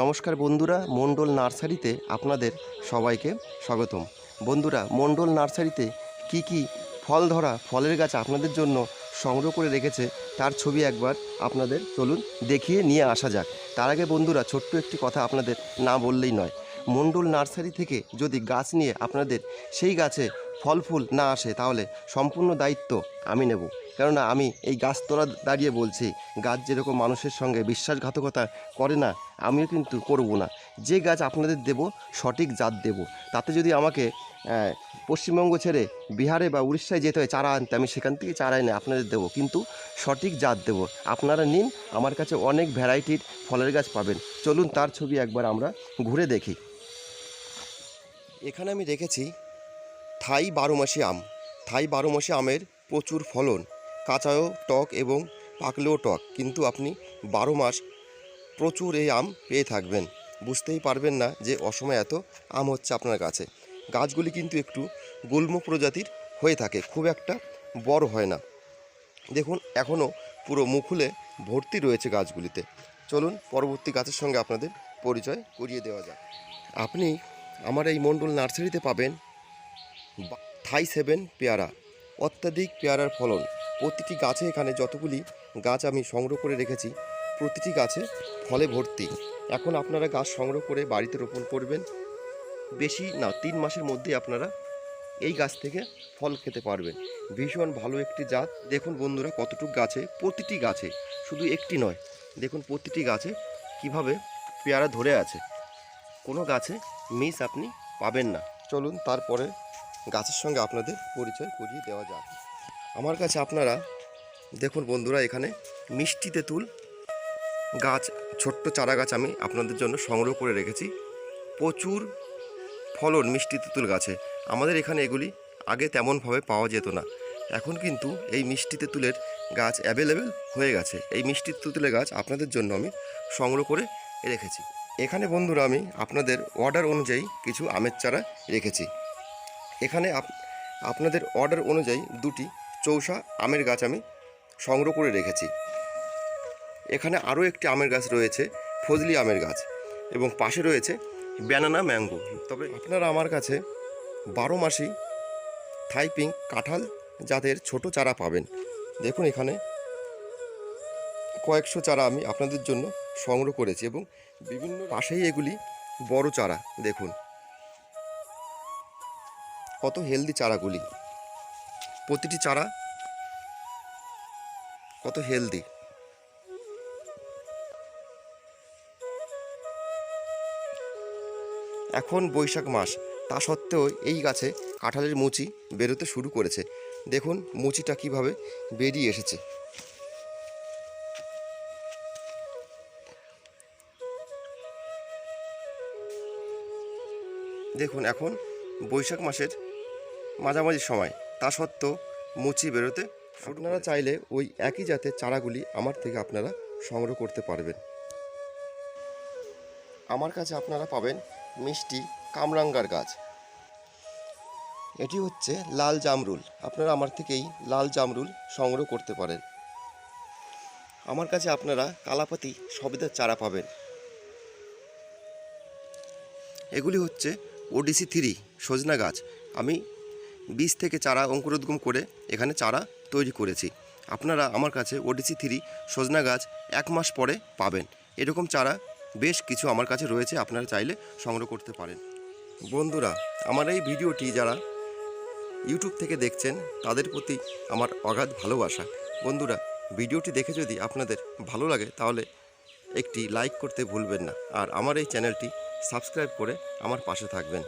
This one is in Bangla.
নমস্কার বন্ধুরা, মণ্ডল নার্সারিতে আপনাদের সবাইকে স্বাগতম। বন্ধুরা, মণ্ডল নার্সারিতে কি কি ফল ধরা, ফলের গাছ আপনাদের জন্য সংগ্রহ করে রেখেছে, তার ছবি একবার আপনাদের চলুন দেখিয়ে নিয়ে আসা যাক। তার আগে বন্ধুরা, ছোট্ট একটি কথা আপনাদের না বললেই নয়। মণ্ডল নার্সারি থেকে যদি গাছ নিয়ে আপনাদের সেই গাছে ফল ফুল না আসে, তাহলে সম্পূর্ণ দায়িত্ব আমি নেব। কেননা আমি এই গাছ তোলা দাঁড়িয়ে বলছি, গাছ যেরকম মানুষের সঙ্গে বিশ্বাসঘাতকতা করে না, আমিও কিন্তু করব না। যে গাছ আপনাদের দেব, সঠিক জাত দেব। তাতে যদি আমাকে পশ্চিমবঙ্গ ছেড়ে বিহারে বা উড়িষ্যায় যেতে হয়, চারা আনতে, আমি সেখান থেকে চারা এনে আপনাদের দেবো। কিন্তু সঠিক জাত দেব। আপনারা নিন, আমার কাছে অনেক ভ্যারাইটির ফলের গাছ পাবেন। চলুন তার ছবি একবার আমরা ঘুরে দেখি। এখানে আমি রেখেছি থাই বারোমাসি আম। থাই বারোমাসি আমের প্রচুর ফলন, কাঁচাও টক এবং পাকলেও টক। কিন্তু আপনি বারো মাস প্রচুর এই আম পেয়ে থাকবেন। বুঝতেই পারবেন না যে অসময়ে এত আম হচ্ছে আপনার কাছে। গাছগুলি কিন্তু একটু গুল্ম প্রজাতির হয়ে থাকে, খুব একটা বড় হয় না। দেখুন, এখনও পুরো মুকুলে ভর্তি রয়েছে গাছগুলিতে। চলুন, পরবর্তী গাছের সঙ্গে আপনাদের পরিচয় করিয়ে দেওয়া যাক। আপনি আমার এই মণ্ডল নার্সারিতে পাবেন থাই সেভেন পেয়ারা, অত্যাধিক পেয়ারার ফলন। প্রতিটি গাছে এখানে যতগুলি গাছ আমি সংগ্রহ করে রেখেছি, প্রতিটি গাছে ফলে ভর্তি। এখন আপনারা গাছ সংগ্রহ করে বাড়িতে রোপণ করবেন। বেশি না, তিন মাসের মধ্যে আপনারা এই গাছ থেকে ফল খেতে পারবেন। ভীষণ ভালো একটি জাত। দেখুন বন্ধুরা কতটুক গাছে, প্রতিটি গাছে, শুধু একটি নয়, দেখুন প্রতিটি গাছে কীভাবে পেয়ারা ধরে আছে। কোনো গাছে মিস আপনি পাবেন না। চলুন তারপরে গাছের সঙ্গে আপনাদের পরিচয় করিয়ে দেওয়া যাক। আমার কাছে আপনারা, দেখুন বন্ধুরা এখানে মিষ্টি তেঁতুল গাছ, ছোট্ট চারা গাছ আমি আপনাদের জন্য সংগ্রহ করে রেখেছি। প্রচুর ফলন মিষ্টি তেঁতুল গাছে। আমাদের এখানে এগুলি আগে তেমনভাবে পাওয়া যেত না। এখন কিন্তু এই মিষ্টি তেঁতুলের গাছ অ্যাভেলেবেল হয়ে গেছে। এই মিষ্টি তেঁতুলের গাছ আপনাদের জন্য আমি সংগ্রহ করে রেখেছি। এখানে বন্ধুরা আমি আপনাদের অর্ডার অনুযায়ী কিছু আমের চারা রেখেছি। এখানে আপ- আপনাদের অর্ডার অনুযায়ী দুটি চৌষা আমের গাছ আমি সংগ্রহ করে রেখেছি। এখানে আরও একটি আমের গাছ রয়েছে, ফজলি আমের গাছ এবং পাশে রয়েছে ব্যানানা ম্যাঙ্গো তবে আপনারা আমার কাছে বারো মাসি থাইপিং কাঁঠাল জাতের ছোট চারা পাবেন। দেখুন এখানে কয়েকশো চারা আমি আপনাদের জন্য সংগ্রহ করেছি এবং বিভিন্ন পাশেই এগুলি বড় চারা, দেখুন। কত হেলদি চারাগুলি প্রতিটি চারা কত হেলদি। এখন বৈশাখ মাস, তা সত্ত্বেও এই গাছে কাঁঠালের মুচি বেরোতে শুরু করেছে। দেখুন মুচিটা কীভাবে বেরিয়ে এসেছে। দেখুন, এখন বৈশাখ মাসের মাঝামাঝি সময়। তা সত্ত্বেও মুচি বেরোতে আপনারা চাইলে ওই একই জাতের চারাগুলি আমার থেকে আপনারা সংগ্রহ করতে পারবেন। আমার কাছে আপনারা পাবেন মিষ্টি কামরাঙ্গার গাছ। এটি হচ্ছে লাল জামরুল। আপনারা আমার থেকেই লাল জামরুল সংগ্রহ করতে পারেন। আমার কাছে আপনারা কালাপাতি সবেদার চারা পাবেন। এগুলি হচ্ছে ওডিসি থ্রি সজনা গাছ। আমি বীজ থেকে চারা অঙ্কুরোদ্গম করে এখানে চারা তৈরি করেছি। আপনারা আমার কাছে ওডিসি থ্রি, সজনা গাছ এক মাস পরে পাবেন। এরকম চারা বেশ কিছু আমার কাছে রয়েছে, আপনারা চাইলে সংগ্রহ করতে পারেন। বন্ধুরা, আমার এই ভিডিওটি যারা ইউটিউব থেকে দেখছেন, তাদের প্রতি আমার অগাধ ভালোবাসা। বন্ধুরা, ভিডিওটি দেখে যদি আপনাদের ভালো লাগে, তাহলে একটি লাইক করতে ভুলবেন না। আর আমার এই চ্যানেলটি সাবস্ক্রাইব করে আমার পাশে থাকবেন।